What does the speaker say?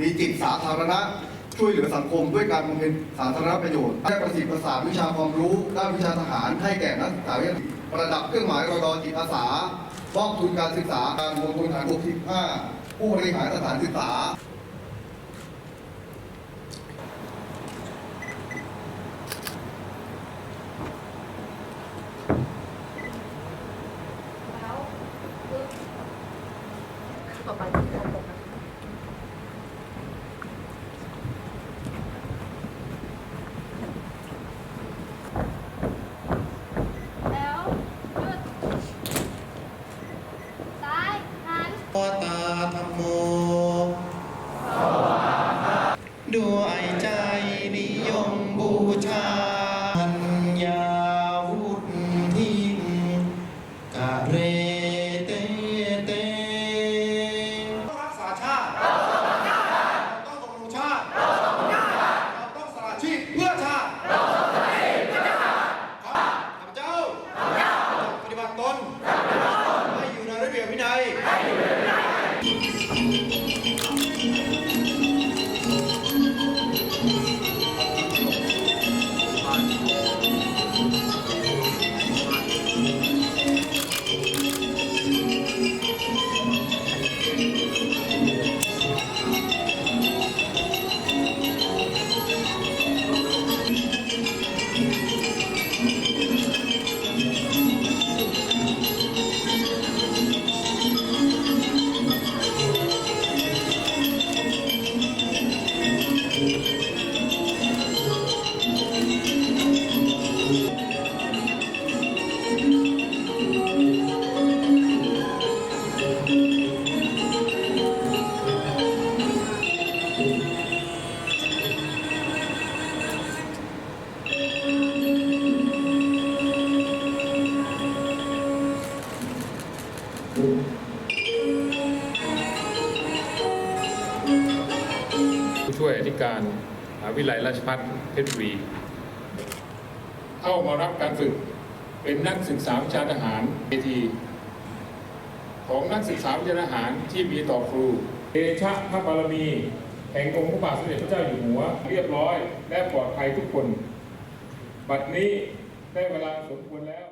มีจิตสาธารณะช่วยเหลือสังคมด้วยการบำเพ็ญสาธารณประโยชน์ให้ประสิทธิ์ประสานวิชาความรู้ ด้านวิชาทหารให้แก่นักศึกษาประดับเครื่องหมายรอดอจิตอาสามอบทุนการศึกษาการรวมทุนฐาน65ผู้บริหารสถานศึกษาแล้วปึ๊บต่อไปที่ผมนะแล้ว บวิ ผู้ช่วยอธิการมหาวิทยาลัยราชภัฏเพชรบุรี เข้ามารับการฝึกเป็นนักศึกษาวิชาทหารเอทีของนักศึกษาวิชาทหารที่มีต่อครูเดชะพระบารมี แห่งองค์พระบาทสมเด็จพระเจ้าอยู่หัว เรียบร้อย และปลอดภัยทุกคน บัดนี้ได้เวลาสมควรแล้ว